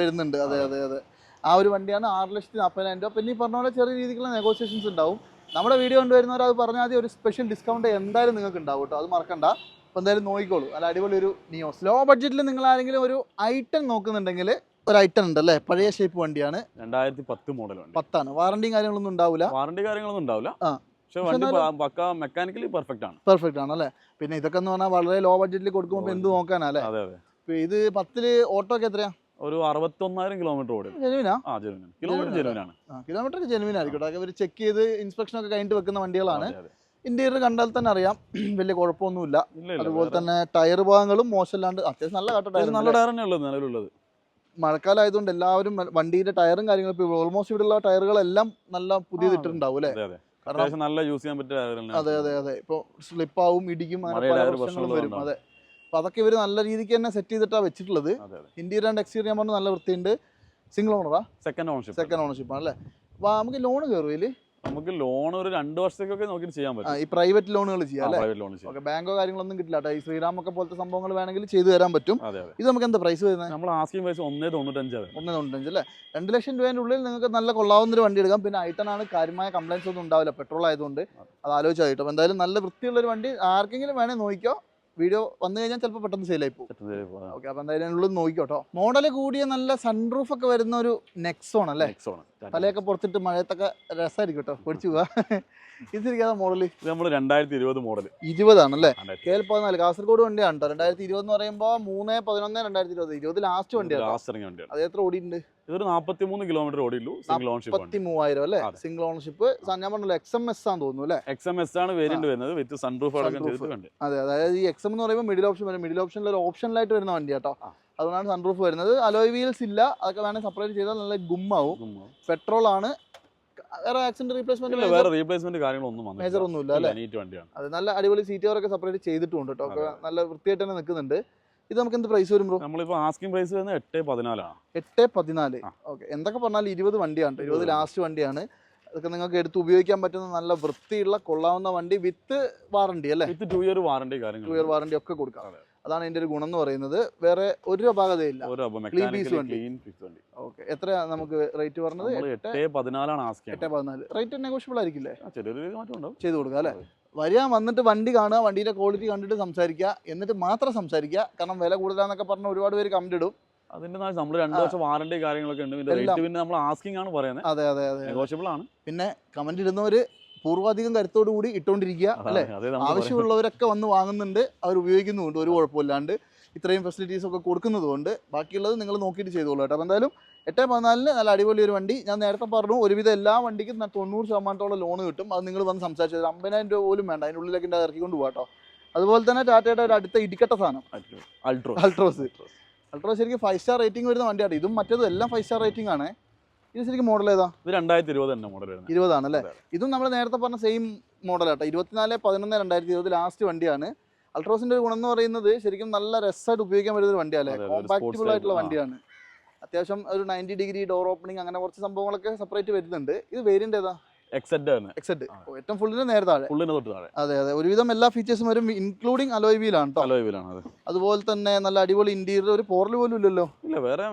വരുന്നുണ്ട്. അതെ അതെ. അതെ ആ ഒരു വണ്ടിയാണ് ആറ് ലക്ഷത്തി നാൽപ്പതിനായിരം രൂപ. പിന്നെ ഈ പറഞ്ഞ പോലെ ചെറിയ രീതിക്കുള്ള നെഗോസിയേഷൻസ് ഉണ്ടാവും. നമ്മുടെ വീഡിയോ കണ്ടുവരുന്നവർ അത് പറഞ്ഞാൽ മതി ഒരു സ്പെഷ്യൽ ഡിസ്കൗണ്ട് എന്തായാലും നിങ്ങൾക്ക് ഉണ്ടാവും കേട്ടോ. അത് മറക്കണ്ട. അപ്പോൾ എന്തായാലും നോക്കിക്കോളൂ. അല്ല അടിപൊളി ഒരു നിയോസ് ലോ ബഡ്ജറ്റിൽ നിങ്ങൾ ആരെങ്കിലും ഒരു ഐറ്റം നോക്കുന്നുണ്ടെങ്കിൽ ഒരു ഐറ്റം ഉണ്ട് അല്ലേ പഴയ ഷേപ്പ് വണ്ടിയാണ്. രണ്ടായിരത്തി പത്ത് മോഡൽ പത്താണ്. വാറണ്ടിയും കാര്യങ്ങളൊന്നും ഉണ്ടാവില്ല വാറണ്ടി കാര്യങ്ങളൊന്നും ഉണ്ടാവില്ല ആ. പക്ഷെ വണ്ടി പക്ക മെക്കാനിക്കലി പെർഫെക്റ്റ് ആണ്. പെർഫെക്റ്റ് ആണ് അല്ലേ? പിന്നെ ഇതൊക്കെ എന്ന് പറഞ്ഞാൽ വളരെ ലോ ബഡ്ജറ്റിൽ കൊടുക്കുമ്പോൾ എന്ത് നോക്കാനാ അല്ലേ? അതെ അതെ. ഇത് പത്തിൽ ഓട്ടോ ഒക്കെ എത്രയാ? ഒരു അറുപത്തൊന്നായിരം കിലോമീറ്റർ ഓടി. ജെനുവിനാ ആ? ജെനുവിനാണ് കിലോമീറ്റർ ജെനുവിനാണ് കിലോമീറ്റർ ജെനുവിൻ അവർ ചെക്ക് ചെയ്ത് ഇൻസ്പെക്ഷൻ ഒക്കെ കഴിഞ്ഞിട്ട് വെക്കുന്ന വണ്ടികളാണ്. ഇന്റീരിയർ കണ്ടാൽ തന്നെ അറിയാം. വലിയ കുഴപ്പമൊന്നുമില്ല. അതുപോലെ തന്നെ ടയർ ഭാഗങ്ങളും മോശമല്ലാണ്ട് അത്യാവശ്യം നല്ല കാട്ട ടയർ നല്ല ടയർ തന്നെ ഉള്ളത് നിലവിലുള്ളത്. മഴക്കാലം ആയതുകൊണ്ട് എല്ലാവരും വണ്ടിയുടെ ടയറും കാര്യങ്ങളും ഇപ്പോൾ ഓൾമോസ്റ്റ് ഇവിടെയുള്ള ടയറുകളെല്ലാം നല്ല പുതിയത് ഇട്ടിട്ടുണ്ടാവും അല്ലേ? അതെ അതെ. കാരണം നല്ല യൂസ് ചെയ്യാൻ പറ്റിയ അതെ അതെ അതെ. ഇപ്പോൾ സ്ലിപ്പാവും ഇടിക്കും അങ്ങനെ പല പ്രശ്നങ്ങളും വരും. അതെ. അപ്പോൾ അതൊക്കെ ഇവർ നല്ല രീതിക്ക് തന്നെ സെറ്റ് ചെയ്തിട്ടാണ് വെച്ചിട്ടുള്ളത്. ഇന്റീരിയർ ആൻഡ് എക്സ്റ്റീരിയർ ഞാൻ പറഞ്ഞു നല്ല വൃത്തിയുണ്ട്. സിംഗിൾ ഓണറാ സെക്കൻഡ് ഓണർഷിപ്പ് സെക്കൻഡ് ഓണർഷിപ്പ് ആണ് അല്ലേ? അപ്പോൾ നമുക്ക് ലോൺ കയറും ഇതിൽ നമുക്ക് ലോൺ ഒരു രണ്ട് വർഷത്തേക്കൊക്കെ നോക്കി ചെയ്യാൻ പറ്റും. ഈ പ്രൈവറ്റ് ലോണുകൾ ചെയ്യാം അല്ലേ? പ്രൈവറ്റ് ലോൺ ചെയ്യാം. ഓക്കെ ബാങ്കോ കാര്യങ്ങളൊന്നും കിട്ടില്ല ഈ ശ്രീറാം ഒക്കെ പോലത്തെ സംഭവങ്ങൾ വേണമെങ്കിൽ ചെയ്തു തരാൻ പറ്റും. ഇത് നമുക്ക് എന്താ പ്രൈസ് വരുന്നത്? നമ്മൾ ആസ്കിംഗ് പ്രൈസ് ഒന്നേ തൊണ്ണൂറ്റഞ്ചാണ് ഒന്നേ തൊണ്ണൂറ്റഞ്ച് അല്ലേ? രണ്ട് ലക്ഷം രൂപേന്റെ ഉള്ളിൽ നിങ്ങൾക്ക് നല്ല കൊള്ളാവുന്ന ഒരു വണ്ടി എടുക്കാം. പിന്നെ ഐട്ടനാണ് കാര്യമായ കംപ്ലൈൻസ് ഒന്നും ഉണ്ടാവില്ല. പെട്രോൾ ആയതുകൊണ്ട്. അത് ആലോചിച്ചായിട്ടോ എന്തായാലും നല്ല വൃത്തിയുള്ള ഒരു വണ്ടി ആർക്കെങ്കിലും വേണേൽ നോക്കിക്കോ. വീഡിയോ വന്നു കഴിഞ്ഞാൽ ചിലപ്പോൾ പെട്ടെന്ന് സെയിലായി പോകും. ഓക്കെ അപ്പോൾ എന്തായാലും ഉള്ളത് നോക്കിക്കോ മോഡൽ കൂടിയ നല്ല സൺറൂഫ് ഒക്കെ വരുന്ന ഒരു നെക്സോൺ അല്ലേ? തലയൊക്കെ പുറത്തിട്ട് മഴയത്തൊക്കെ രസമായിരിക്കും കേട്ടോ. പൊടിച്ചു പോവാ. ഇതിരിക്കാതെ മോഡൽ ഇത് നമ്മൾ രണ്ടായിരത്തി ഇരുപത് മോഡൽ ഇരുപതാണല്ലേ? കെ എൽ പതിനാല് കാസർഗോഡ് വണ്ടിയാണ് കേട്ടോ. രണ്ടായിരത്തി ഇരുപത് എന്ന് പറയുമ്പോൾ മൂന്ന് പതിനൊന്ന് രണ്ടായിരത്തി ഇരുപത് ഇരുപത് ലാസ്റ്റ് വണ്ടിയാണ് ലാസ്റ്റ് ഇറങ്ങിയ വണ്ടിയാണ്. അത് എത്ര ഓടിയിട്ടുണ്ട്? ഇതൊരു നാൽപ്പത്തി മൂന്ന് കിലോമീറ്റർ ഓടിയുള്ളൂ സിംഗിൾ ഓൺഷിപ്പ് പത്തി മൂവായിരം അല്ലേ? സിംഗിൾ ഓണർഷിപ്പ് ഞാൻ പറഞ്ഞല്ലോ എക്സ് എം എസ് ആണെന്ന് തോന്നുന്നു അല്ലേ? എക്സ് എം എസ് ആണ് വേരിയന്റ് വരുന്നത്. വിത്ത് സൺറൂഫ് അടക്കം ചെയ്തിട്ടുണ്ട് അതെ അതായത് ഈ എക്സ് എം എന്ന് പറയുമ്പോൾ മിഡിൽ ഓപ്ഷൻ വരും. മിഡിൽ ഓപ്ഷനിൽ ഒരു ഓപ്ഷനിലായിട്ട് വരുന്ന വണ്ടി കേട്ടോ. അതുകൊണ്ടാണ് സൺറൂഫ് വരുന്നത്. അലോയ് വീൽസ് ഇല്ല. അതൊക്കെ വേണമെങ്കിൽ സെപ്പറേറ്റ് ചെയ്താൽ നല്ല ഗുമ്മാവും. പെട്രോൾ ആണ്. വേറെ ആക്സിഡന്റ് റീപ്ലേസ്മെന്റ് വേറെ റീപ്ലേസ്മെന്റ് കാര്യങ്ങളൊന്നും മേജർ ഒന്നുമില്ല അല്ലേ? നീറ്റ് വണ്ടിയാണ്. അത് നല്ല അടിപൊളി സീറ്റുകളൊക്കെ സെപ്പറേറ്റ് ചെയ്തിട്ടുണ്ട് കേട്ടോ. നല്ല വൃത്തിയായിട്ട് തന്നെ നിൽക്കുന്നുണ്ട്. ഇത് നമുക്ക് എന്ത് പ്രൈസ് വരും ബ്രോ ആസ്കിംഗ് പ്രൈസ് വരുന്നത് എട്ട് പതിനാലാണ് എട്ട് പതിനാല്. ഓക്കെ. എന്തൊക്കെ പറഞ്ഞാൽ ഇരുപത് വണ്ടിയാണ്. ഇരുപത് ലാസ്റ്റ് വണ്ടിയാണ്. അതൊക്കെ നിങ്ങൾക്ക് എടുത്ത് ഉപയോഗിക്കാൻ പറ്റുന്ന നല്ല വൃത്തിയുള്ള കൊള്ളാവുന്ന വണ്ടി വിത്ത് വാറണ്ടി അല്ലേ? With two year warranty two കാര്യങ്ങൾ ഇയർ വാറണ്ടി ഒക്കെ കൊടുക്കാം. അതെ. അതാണ് ഇതിന്റെ ഒരു ഗുണം എന്ന് പറയുന്നത്. വേറെ ഒരു അപാകതയില്ല. എത്ര. ക്ലീൻ വണ്ടി. ഓക്കെ. നമുക്ക് റേറ്റ് പറഞ്ഞത്? എട്ട് പതിനാലാണ് ആസ്കിംഗ് എട്ട് പതിനാല്. റേറ്റ് നെഗോഷ്യബിൾ ആയിരിക്കില്ലേ? ചെയ്തു കൊടുക്കുക അല്ലേ. വരിക വന്നിട്ട് വണ്ടി കാണുക വണ്ടിയുടെ ക്വാളിറ്റി കണ്ടിട്ട് സംസാരിക്കുക എന്നിട്ട് മാത്രം സംസാരിക്കുക. കാരണം വില കൂടുതലാന്നൊക്കെ പറഞ്ഞ ഒരുപാട് പേര് കമന്റ് ഇടും. അതിന്റെ നമ്മൾ രണ്ട്. വർഷം വാറണ്ടി കാര്യങ്ങളൊക്കെ ഉണ്ട്. റേറ്റ് പിന്നെ നമ്മൾ ആസ്കിംഗ് ആണ് പറയുന്നത്. അതെ അതെ അതെ നെഗോഷ്യബിൾ ആണ്. പിന്നെ കമന്റ് ഇടുന്നവര് പൂർവാധികം കരുത്തോടു കൂടി ഇട്ടുകൊണ്ടിരിക്കുക അല്ലേ. ആവശ്യമുള്ളവരൊക്കെ വന്ന് വാങ്ങുന്നുണ്ട് അവർ ഉപയോഗിക്കുന്നുണ്ട് ഒരു കുഴപ്പമില്ലാണ്ട്. ഇത്രയും ഫെസിലിറ്റീസ് ഒക്കെ കൊടുക്കുന്നത് കൊണ്ട് ബാക്കിയുള്ളത് നിങ്ങൾ നോക്കിയിട്ട് ചെയ്തോളൂ കേട്ടോ. അപ്പോൾ എന്തായാലും എട്ട് പതിനാലിന് നല്ല അടിപൊളി ഒരു വണ്ടി. ഞാൻ നേരത്തെ പറഞ്ഞു ഒരുവിധം എല്ലാ വണ്ടിക്കും തൊണ്ണൂറ് ശതമാനത്തോളം ലോൺ കിട്ടും. അത് നിങ്ങൾ വന്ന് സംസാരിച്ചത് അമ്പതിനായിരം രൂപ പോലും വേണ്ട. അതിന്റെ ഉള്ളിലേക്ക് ഇറക്കി ഇറക്കിക്കൊണ്ട് പോകാം കേട്ടോ അതുപോലെ തന്നെ ടാറ്റയുടെ ഒരു അടുത്ത ഇടിക്കട്ട സാധനം. അൾട്രോ അൾട്രോസ്. അൾട്രോ ശരിക്കും ഫൈവ് സ്റ്റാർ റേറ്റിംഗ് വരുന്ന വണ്ടിയാണ്. ഇതും മറ്റേതും എല്ലാം ഫൈവ് സ്റ്റാർ റേറ്റിംഗ് ആണ്. ഇത് ശരിക്കും മോഡൽ ഏതാ? ഇത് രണ്ടായിരത്തി ഇരുപത് തന്നെ മോഡൽ വരുന്നത്. ഇരുപതാണ് അല്ലേ ഇതും നമ്മൾ നേരത്തെ പറഞ്ഞ സെയിം മോഡലാട്ടോ ഇരുപത്തിനാല് പതിനൊന്ന് രണ്ടായിരത്തി ഇരുപത് ലാസ്റ്റ് വണ്ടിയാണ്. അൾട്രോസിന്റെ ഒരു ഗുണം എന്ന് പറയുന്നത് ശരിക്കും നല്ല രസമായിട്ട് ഉപയോഗിക്കാൻ പറ്റുന്ന ഒരു വണ്ടിയാണ് കോമ്പാക്റ്റബിൾ ആയിട്ടുള്ള വണ്ടിയാണ്. അത്യാവശ്യം ഒരു നയന്റി ഡിഗ്രി ഡോർ ഓപ്പണിംഗ് അങ്ങനെ കുറച്ച് സംഭവങ്ങളൊക്കെ സെപ്പറേറ്റ് വരുന്നുണ്ട്. ഇത് വേരിയന്റ് ഏതാ? എക്സെറ്റ് തന്നെ എക്സെറ്റ് ആ. ഏറ്റവും ഫുള്ളിന് നേരെ താഴെ. ഫുള്ളിന് തൊട്ട് താഴെ. അതെ അതെ. ഒരുവിധം എല്ലാ ഫീച്ചേഴ്സും വരും ഇൻക്ലൂഡിംഗ് അലോയ് വീലാണ് കേട്ടോ അലോയിലാണ് അത്. അതുപോലെ തന്നെ നല്ല അടിപൊളി ഇന്റീരിയർ ഒരു പോറൽ പോലും ഇല്ലല്ലോ. ഇല്ല വേറെ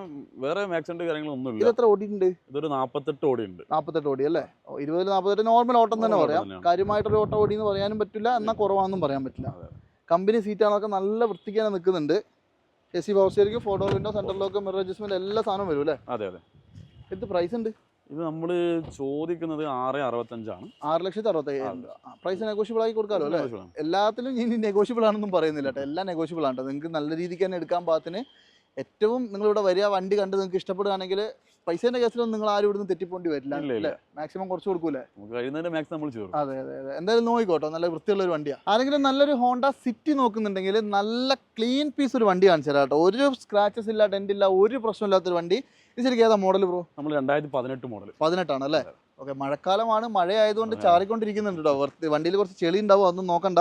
വേറെ ആക്സിഡന്റ് കാര്യങ്ങളൊന്നും ഇത് ഇല്ല. എത്ര ഓടിയിട്ടുണ്ട്? ഇതൊരു നാപ്പത്തെട്ട് ഓടി ഉണ്ട് നാൽപ്പത്തെട്ട് ഓടി അല്ലേ? ഇരുപതിൽ നാൽപ്പത്തെട്ട് നോർമൽ ഓട്ടം തന്നെ പറയാം. കാര്യമായിട്ടൊരു ഓട്ടം ഓടി എന്ന് പറയാനും പറ്റില്ല എന്നാൽ കുറവാണെന്നും പറയാൻ പറ്റില്ല. കമ്പനി സീറ്റാണൊക്കെ നല്ല വൃത്തിക്കാണ് നിൽക്കുന്നുണ്ട്. A C power steering photo window central lock mirror adjustment എല്ലാ സാധനവും വരും അല്ലേ? അതെ അതെ. എന്ത് പ്രൈസ് ഉണ്ട്? ഇത് നമ്മൾ ചോദിക്കുന്നത് ആറ് അറുപത്തഞ്ചാണ്. ആറ് ലക്ഷത്തി അറുപത്തയ്യായിരം പ്രൈസ് നെഗോഷ്യബിൾ ആയി കൊടുക്കാമല്ലോ അല്ലേ? എല്ലാത്തിലും ഇനി നെഗോഷ്യബിൾ ആണെന്നും പറയുന്നില്ല കേട്ടോ. എല്ലാം നെഗോഷ്യബിൾ ആണ് നിങ്ങൾക്ക് നല്ല രീതിക്ക് തന്നെ എടുക്കാൻ പാകത്തിന് ഏറ്റവും നിങ്ങളിവിടെ വരിക വണ്ടി കണ്ട് നിങ്ങൾക്ക് ഇഷ്ടപ്പെടുകയാണെങ്കിൽ പൈസേന്റെ കേസിലൊന്നും നിങ്ങൾ ആരും ഇവിടുന്ന് തെറ്റിപ്പോണ്ടി വരില്ല. മാക്സിമം കുറച്ച് കൊടുക്കൂലേ? അതെ അതെ അതെ. എന്തായാലും നോക്കിക്കോട്ടോ. നല്ല വൃത്തിയുള്ള ഒരു വണ്ടിയാ. ആരെങ്കിലും നല്ലൊരു ഹോണ്ട സിറ്റി നോക്കുന്നുണ്ടെങ്കിൽ നല്ല ക്ലീൻ പീസ് ഒരു വണ്ടി കാണിച്ചു തരാം കേട്ടോ ഒരു സ്ക്രാച്ചസ് ഇല്ല ഡെന്റ് ഇല്ല ഒരു പ്രശ്നമില്ലാത്തൊരു വണ്ടി. ഇത് ശരിക്കും ഏതാ മോഡൽ ബ്രോ നമ്മൾ രണ്ടായിരത്തി പതിനെട്ട് മോഡൽ പതിനെട്ടാണ് അല്ലേ? ഓക്കെ മഴക്കാലമാണ്. മഴ ആയതുകൊണ്ട് ചാറിക്കൊണ്ടിരിക്കുന്നുണ്ട് കേട്ടോ വണ്ടിയിൽ കുറച്ച് ചെളി ഉണ്ടാവും. അതൊന്നും നോക്കണ്ട.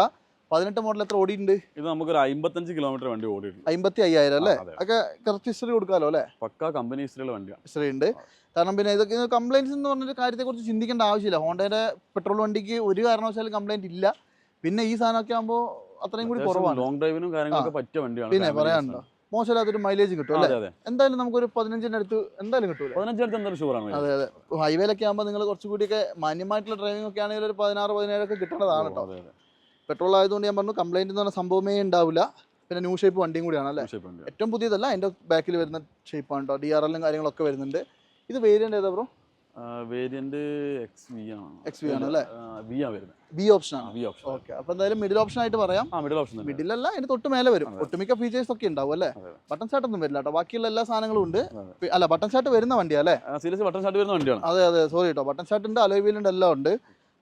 പതിനെട്ട് മോഡൽ എത്ര ഓടിയിട്ടുണ്ട്? ഇത് നമുക്കൊരു അമ്പത്തഞ്ച് കിലോമീറ്റർ വണ്ടി ഓടിയിട്ടുണ്ട്. അമ്പത്തി അയ്യായിരം അല്ലേ. ഒക്കെ കറക്റ്റ് ഹിസ്റ്ററി കൊടുക്കാമല്ലോ അല്ലേ? പക്ക കമ്പനി ഹിസ്റ്ററിയുള്ള വണ്ടിയാണ് ഹിസ്റ്ററി ഉണ്ട്. കാരണം പിന്നെ ഇതൊക്കെ കംപ്ലൈന്റ്സ് എന്ന് പറഞ്ഞൊരു കാര്യത്തെക്കുറിച്ച് ചിന്തിക്കേണ്ട ആവശ്യമില്ല. ഹോണ്ടയുടെ പെട്രോൾ വണ്ടിക്ക് ഒരു കാരണവശാലും കംപ്ലൈന്റ് ഇല്ല. പിന്നെ ഈ സാധനമൊക്കെ ആകുമ്പോൾ അത്രയും കൂടി കുറവാണ്. ലോങ് ഡ്രൈവിനും കാര്യങ്ങളൊക്കെ പറ്റിയ വണ്ടിയാണ് പിന്നെ പറയാനുണ്ടോ? മോശമില്ലാത്തൊരു മൈലേജ് കിട്ടും അല്ലേ? എന്തായാലും നമുക്ക് എന്തായാലും നമുക്കൊരു പതിനഞ്ചിന്റെ അടുത്ത് എന്തായാലും കിട്ടും പതിനഞ്ചിനടുത്ത് എന്തായാലും ഷുവറാണ് അതെ അതെ. ഹൈവേയിലൊക്കെ ആകുമ്പോൾ നിങ്ങൾ കുറച്ചുകൂടിയൊക്കെ മാന്യമായിട്ടുള്ള ഡ്രൈവിംഗ് ഒക്കെ ആണെങ്കിൽ ഒരു പതിനാറ് പതിനേഴൊക്കെ കിട്ടേണ്ടതാണ് കേട്ടോ. അതെ അതെ. പെട്രോൾ ആയതുകൊണ്ട് ഞാൻ പറഞ്ഞു കംപ്ലൈന്റ് എന്ന് പറഞ്ഞ സംഭവമേ ഉണ്ടാവില്ല. പിന്നെ ന്യൂ ഷേപ്പ് വണ്ടിയും കൂടിയാണ് അല്ലേ? ഏറ്റവും പുതിയതല്ല അതിന്റെ ബാക്കിൽ വരുന്ന ഷേപ്പാണ് കേട്ടോ ഡി ആർ എല്ലും കാര്യങ്ങളൊക്കെ വരുന്നുണ്ട്. ഇത് വേരിയന്റ് ഏതാ ബ്രോ വേരിയന്റ് എക്സ് വി ആണ്. XV ആണ് അല്ലേ? വി ആ വരുന്നത്. ബി ഓപ്ഷൻ ആണ്. ബി ഓപ്ഷൻ ഓക്കെ അപ്പോൾ എന്തായാലും മിഡിൽ ഓപ്ഷൻ ആയിട്ട് പറയാം. ആ മിഡിൽ ഓപ്ഷൻ മിഡിൽ അല്ല അതിന് തൊട്ട് മേലെ വരും. ഒട്ടുമിക്ക ഫീച്ചേഴ്സ് ഒക്കെ ഉണ്ടാവും അല്ലേ? ബട്ടൺ ഷാട്ട് ഒന്നും വരില്ല കേട്ടോ ബാക്കിയുള്ള എല്ലാ സാധനങ്ങളും ഉണ്ട്. അല്ല ബട്ടൺ ഷാട്ട് വരുന്ന വണ്ടിയാ അല്ലേ? സീരിയസ് ബട്ടൺ ഷാട്ട് വരുന്ന വണ്ടിയാണ്. അതെ അതെ. സോറി കേട്ടോ ബട്ടൺ ഷാട്ട് ഉണ്ട് അലോയ് വീലുണ്ട് എല്ലാം ഉണ്ട്.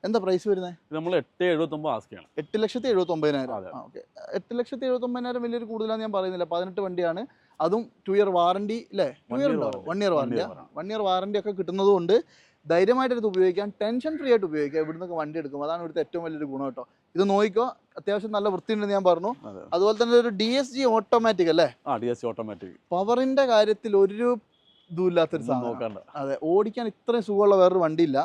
എന്താ പ്രൈസ് വരുന്നത് ഇത് നമ്മൾ എട്ട് എഴുപത്തി ഒമ്പത് ആസ്കിയാണ്. എട്ട് ലക്ഷത്തി എഴുപത്തി ഒമ്പതിനായിരം അതെ. ഓക്കെ എട്ട് ലക്ഷത്തി എഴുപത്തി ഒമ്പതിനായിരം വലിയൊരു കൂടുതലാണ് ഞാൻ പറയുന്നില്ല. പതിനെട്ട് വണ്ടിയാണ്. അതും ടു ഇയർ വാറണ്ടി അല്ലേ two year one year warranty one year warranty ഒക്കെ കിട്ടുന്നത് കൊണ്ട് ധൈര്യമായിട്ട് എടുത്ത് ഉപയോഗിക്കാം. ടെൻഷൻ ഫ്രീ ആയിട്ട് ഉപയോഗിക്കാം. ഇവിടുന്ന് വണ്ടി എടുക്കും അതാണ് ഇവിടുത്തെ ഏറ്റവും വലിയൊരു ഗുണം കേട്ടോ. ഇത് നോക്കിക്കോ. അത്യാവശ്യം നല്ല വൃത്തിയുണ്ടെന്ന് ഞാൻ പറഞ്ഞു. അതുപോലെ തന്നെ ഒരു ഡി എസ് ജി ഓട്ടോമാറ്റിക് അല്ലേ? ഡി എസ് ജി ഓട്ടോമാറ്റിക് പവറിന്റെ കാര്യത്തിൽ ഒരു ഇതുമില്ലാത്തൊരു സാധനം അതെ. ഓടിക്കാൻ ഇത്രയും സുഖമുള്ള വേറൊരു വണ്ടിയില്ല.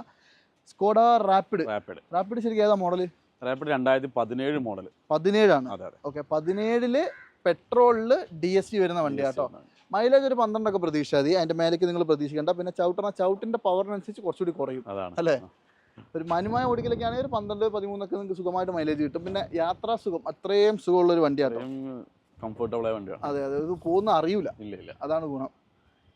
സ്കോഡ റാപ്പിഡ് റാപ്പിഡ് റാപ്പിഡ് ശരിക്കും ഏതാ മോഡൽ റാപ്പിഡ് രണ്ടായിരത്തി പതിനേഴ് മോഡൽ പതിനേഴാണ് ഓക്കെ പതിനേഴിൽ പെട്രോളിൽ ഡി എസ് ടി വരുന്ന വണ്ടി കേട്ടോ മൈലേജ് ഒരു പന്ത്രണ്ടൊക്കെ പ്രതീക്ഷ മതി. അതിന്റെ മേലേക്ക് നിങ്ങൾ പ്രതീക്ഷിക്കേണ്ട. പിന്നെ ചവിട്ടണ ചവിട്ടിന്റെ പവറിനനുസരിച്ച് കുറച്ചുകൂടി കുറയും. അല്ലേ? ഒരു മനുമായ ഓടിക്കലൊക്കെ ആണെങ്കിൽ ഒരു പന്ത്രണ്ട് പതിമൂന്നൊക്കെ നിങ്ങൾക്ക് സുഖമായിട്ട് മൈലേജ് കിട്ടും. പിന്നെ യാത്രാ സുഖം. അത്രയും സുഖമുള്ള ഒരു വണ്ടിയാണ് കംഫർട്ടബിൾ ആയ വണ്ടിയാണ് അതെ അതെ. ഇത് പോകുന്ന അറിയൂല. ഇല്ല ഇല്ല. അതാണ് ഗുണം.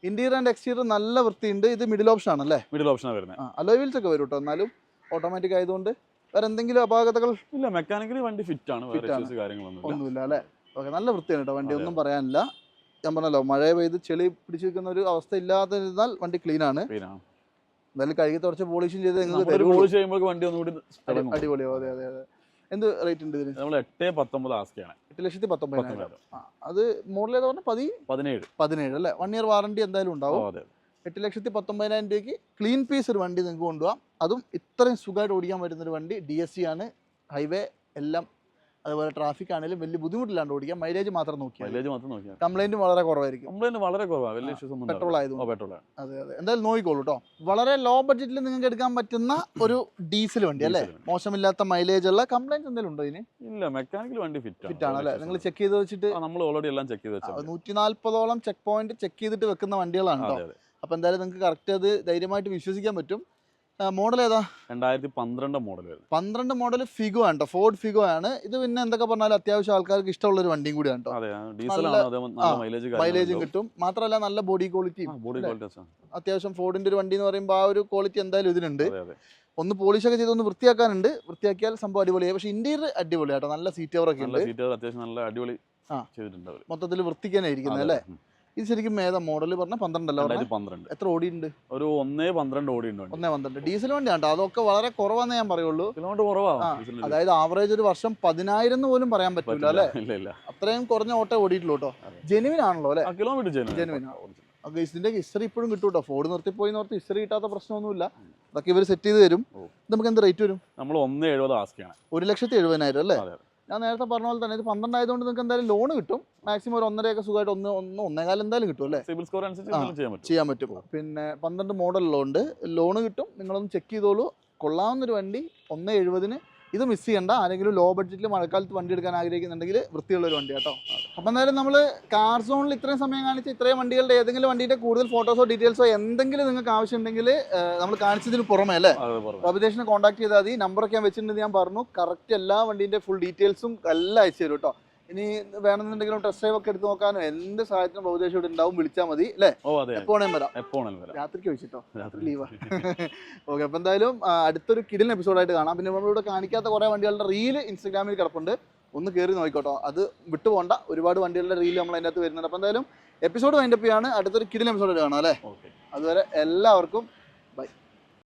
ഇന്റീരിയർ ആൻഡ് എക്സ്റ്റീരിയർ നല്ല വൃത്തിയുണ്ട്. ഇത് മിഡിൽ ഓപ്ഷൻ ആണല്ലേ? മിഡിൽ ഓപ്ഷനാണ് വരുന്നത് അലോയ് വീൽസ് ഒക്കെ വരും കേട്ടോ എന്നാലും ഓട്ടോമാറ്റിക് ആയതുകൊണ്ട് വേറെ എന്തെങ്കിലും അപാകതകൾ ഇല്ല മെക്കാനിക്കലി വണ്ടി ഫിറ്റ് ആണ്. ഒന്നുമില്ല അല്ലേ? ഓക്കെ നല്ല വൃത്തിയാണ് കേട്ടോ വണ്ടി. ഒന്നും പറയാനില്ല. ഞാൻ പറഞ്ഞല്ലോ മഴ പെയ്ത് ചെളി പിടിച്ചു നിൽക്കുന്ന ഒരു അവസ്ഥ ഇല്ലാതിരുന്നാൽ വണ്ടി ക്ലീൻ ആണ്. എന്തായാലും കഴുകി തുടച്ച് പോളിഷും ചെയ്ത് നിങ്ങൾക്ക് അടിപൊളിയാവും. അതെ അതെ അതെ. എന്ത് റേറ്റ് ഉണ്ട് ഇതിന്? നമ്മൾ എട്ട് പത്തൊമ്പത് ആസ്കിയാണ് എട്ട് ലക്ഷത്തി പത്തൊമ്പതിനായിരം. പത്തൊമ്പത് അത് മോഡൽ ഏതാ പറഞ്ഞാൽ പതി പതിനേഴ്. പതിനേഴ് അല്ലേ? വൺ ഇയർ വാറണ്ടി എന്തായാലും ഉണ്ടാവും. എട്ട് ലക്ഷത്തി പത്തൊമ്പതിനായിരം രൂപയ്ക്ക് ക്ലീൻ പീസ് ഒരു വണ്ടി നിങ്ങൾക്ക് കൊണ്ടുപോകാം അതും ഇത്രയും സുഖമായിട്ട് ഓടിക്കാൻ പറ്റുന്ന ഒരു വണ്ടി ഡി എസ് സി ആണ്. ഹൈവേ എല്ലാം അതുപോലെ ട്രാഫിക് ആണെങ്കിലും വലിയ ബുദ്ധിമുട്ടില്ലാണ്ട് ഓടിക്കാം. മൈലേജ് മാത്രം നോക്കിയാൽ മൈലേജ് മാത്രം നോക്കിയാൽ കംപ്ലൈന്റ് വളരെ കുറവായിരിക്കും. കംപ്ലൈന്റ് വളരെ കുറവാണ് വലിയ ഇഷ്യൂസ് ഒന്നും പെട്രോൾ ആയതുകൊണ്ട്. പെട്രോൾ അതെ അതെ. എന്തായാലും നോക്കിക്കോളൂ കേട്ടോ വളരെ ലോ ബഡ്ജറ്റിൽ നിങ്ങൾക്ക് എടുക്കാൻ പറ്റുന്ന ഒരു ഡീസൽ വണ്ടി അല്ലേ? മോശമില്ലാത്ത മൈലേജ് ഉള്ള കംപ്ലൈന്റ് എന്തെങ്കിലും ഉണ്ടോ ഇതിന്? ഇല്ല മെക്കാനിക്കൽ വണ്ടി ഫിറ്റ് ഫിറ്റ് ആണ് അല്ലേ? നിങ്ങൾ ചെക്ക് ചെയ്ത് വെച്ചിട്ട് നമ്മൾ ഓൾറെഡി എല്ലാം ചെക്ക് ചെയ്ത് വെച്ചാൽ നൂറ്റി നാല്പതോളം ചെക്ക് പോയിന്റ് ചെക്ക് ചെയ്തിട്ട് വെക്കുന്ന വണ്ടികളാണ് കേട്ടോ അപ്പോൾ എന്തായാലും നിങ്ങൾക്ക് കറക്റ്റ് അത് ധൈര്യമായിട്ട് വിശ്വസിക്കാൻ പറ്റും. മോഡൽ ഏതാ? രണ്ടായിരത്തി പന്ത്രണ്ട് മോഡൽ പന്ത്രണ്ട് മോഡൽ ഫിഗോ ആണ് കേട്ടോ ഫോർഡ് ഫിഗോ ആണ്. ഇത് പിന്നെ എന്തൊക്കെ പറഞ്ഞാലും അത്യാവശ്യം ആൾക്കാർക്ക് ഇഷ്ടമുള്ള ഒരു വണ്ടിയും കൂടിയാണ് മൈലേജ് കിട്ടും. മാത്രമല്ല നല്ല ബോഡി ക്വാളിറ്റി അത്യാവശ്യം ഫോർഡിന്റെ ഒരു വണ്ടി എന്ന് പറയുമ്പോൾ ആ ഒരു ക്വാളിറ്റി എന്തായാലും ഇതിനുണ്ട് ഒന്ന് പോളിഷ് ഒക്കെ ചെയ്ത് ഒന്ന് വൃത്തിയാക്കാനുണ്ട്. വൃത്തിയാക്കിയാൽ സംഭവം അടിപൊളിയായി പക്ഷെ ഇന്റീരിയർ അടിപൊളിയാട്ടോ നല്ല സീറ്റ് കവർ ഒക്കെ ഉണ്ട്. നല്ല അടിപൊളി. മൊത്തത്തിൽ വൃത്തിക്കാനായിരിക്കുന്നത് അല്ലേ? ഇത് ശരിക്കും ഏതാ? മോഡൽ പറഞ്ഞ പന്ത്രണ്ടല്ലോ പന്ത്രണ്ട്. എത്ര ഓടിയുണ്ട് ഒരു ഒന്നേ പന്ത്രണ്ട് ഓടി ഉണ്ട് വണ്ടി. ഒന്നേ പന്ത്രണ്ട്. ഡീസൽ വണ്ടിയാണ്. അതൊക്കെ വളരെ കുറവാന്നേ ഞാൻ പറയുള്ളൂ. കിലോമീറ്റർ കുറവാണ് അതായത് ആവറേജ് ഒരു വർഷം പതിനായിരം എന്ന് പോലും പറയാൻ പറ്റില്ല അല്ലേ? അത്രയും കുറഞ്ഞ ഓട്ടോ ഓടിയിട്ടുള്ളൂ കേട്ടോ. ജെനുവിൻ ആണല്ലോ അല്ലേ? Kilometre genuine. ഓക്കെ ഇതിന്റെ ഹിസ്റ്ററി ഇപ്പോഴും കിട്ടും കേട്ടോ. ഫോർഡ് നിർത്തിപ്പോയി ഓർത്ത് ഹിസ്റ്ററി കിട്ടാത്ത പ്രശ്നമൊന്നുമില്ല. അതൊക്കെ ഇവർ സെറ്റ് ചെയ്ത് തരും. നമുക്ക് എന്ത് റേറ്റ് വരും? നമ്മൾ ഒന്ന് എഴുപത് ആസ്കാണ് ഒരു ലക്ഷത്തി എഴുപതിനായിരം അല്ലേ? ഞാൻ നേരത്തെ പറഞ്ഞ പോലെ തന്നെ ഇത് പന്ത്രണ്ടായതുകൊണ്ട് നിങ്ങൾക്ക് എന്തായാലും ലോൺ കിട്ടും. മാക്സിമം ഒരു ഒന്നരയൊക്കെ സുഖമായിട്ട് ഒന്ന് ഒന്ന് ഒന്നേകാലം എന്തായാലും കിട്ടും അല്ലേ? സ്കോർ അനുസരിച്ച് പറ്റും. ചെയ്യാൻ പറ്റും. പിന്നെ പന്ത്രണ്ട് മോഡലുള്ളതുകൊണ്ട് ലോൺ കിട്ടും. നിങ്ങളൊന്ന് ചെക്ക് ചെയ്തോളൂ. കൊള്ളാവുന്ന ഒരു വണ്ടി ഒന്ന് എഴുപതിന് ഇത് മിസ് ചെയ്യണ്ട. ആരെങ്കിലും ലോ ബഡ്ജറ്റിൽ മഴക്കാലത്ത് വണ്ടി എടുക്കാൻ ആഗ്രഹിക്കുന്നുണ്ടെങ്കിൽ വൃത്തിയുള്ള ഒരു വണ്ടി കേട്ടോ അപ്പം എന്തായാലും നമ്മൾ കാർ സോണിൽ ഇത്രയും സമയം കാണിച്ച് ഇത്രയും വണ്ടികളുടെ ഏതെങ്കിലും വണ്ടിയുടെ കൂടുതൽ ഫോട്ടോസോ ഡീറ്റെയിൽസോ എന്തെങ്കിലും നിങ്ങൾക്ക് ആവശ്യമുണ്ടെങ്കിൽ നമ്മൾ കാണിച്ചതിന് പുറമേ അല്ലേ? പ്രഭിതേഷിനെ കോൺടാക്ട് ചെയ്താൽ മതി. നമ്പറൊക്കെ ഞാൻ വെച്ചിട്ടുണ്ട് ഞാൻ പറഞ്ഞു. കറക്റ്റ് എല്ലാ വണ്ടീന്റെ ഫുൾ ഡീറ്റെയിൽസും എല്ലാം അയച്ചു തരും കേട്ടോ ഇനി വേണമെന്നുണ്ടെങ്കിലും ടെസ്റ്റ് ഡ്രൈവ് ഒക്കെ എടുത്ത് നോക്കാനോ എന്ത് സഹായത്തിനും ഭൗതേശം ഇവിടെ ഉണ്ടാവും വിളിച്ചാൽ മതി അല്ലേ? വേണേലും വരാം. എപ്പോഴും വരാം. രാത്രിക്ക് വെച്ചിട്ടോ രാത്രി ലീവാ ഓക്കെ അപ്പൊ എന്തായാലും അടുത്തൊരു കിടിലൻ എപ്പിസോഡായിട്ട് കാണാം. പിന്നെ നമ്മളിവിടെ കാണിക്കാത്ത കുറെ വണ്ടികളുടെ റീൽ ഇൻസ്റ്റാഗ്രാമിൽ കിടപ്പുണ്ട്. ഒന്ന് കയറി നോക്കിക്കോട്ടോ അത് വിട്ടുപോണ്ട. ഒരുപാട് വണ്ടികളുടെ റീൽ നമ്മൾ അതിന്റെ അകത്ത് വരുന്നുണ്ട്. അപ്പോൾ എന്തായാലും എപ്പിസോഡ് വൈൻഡപ്പ് ചെയ്യാണ്. അടുത്തൊരു കിടിലൻ എപ്പിസോഡ് കാണാം അല്ലേ? അതുവരെ എല്ലാവർക്കും